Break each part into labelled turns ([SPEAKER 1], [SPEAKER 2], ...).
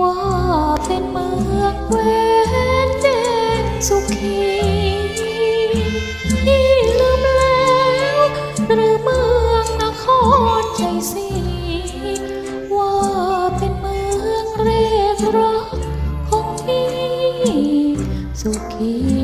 [SPEAKER 1] ว่าเป็นเมืองเวนเดนสุขีที่ลืมแล้วหรือเมืองนครใจสีว่าเป็นเมืองเรศรักของพี่สุขี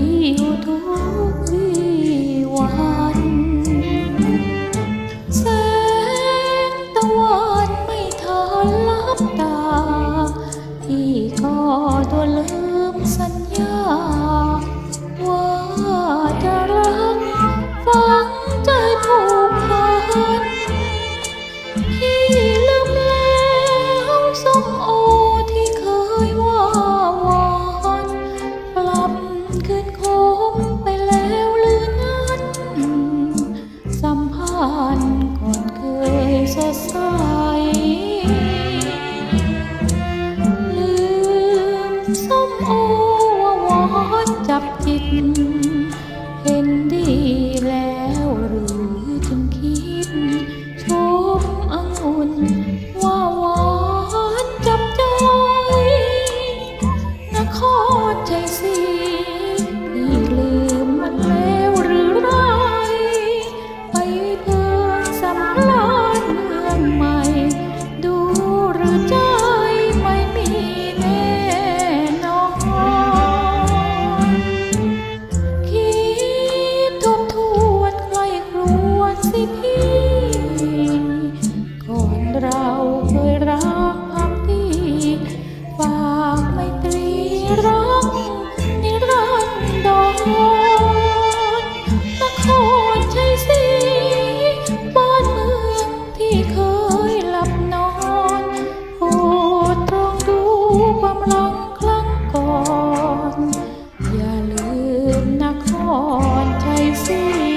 [SPEAKER 1] านก่อนเคยสดใสลืมส้มโอวาวอนจับจิต เห็นดีแล้วหรือจึงคิดชมอังุ่นว่าวานจับใจนครใจสี ลังครั้งก่อน อย่าลืมนครชัยศรี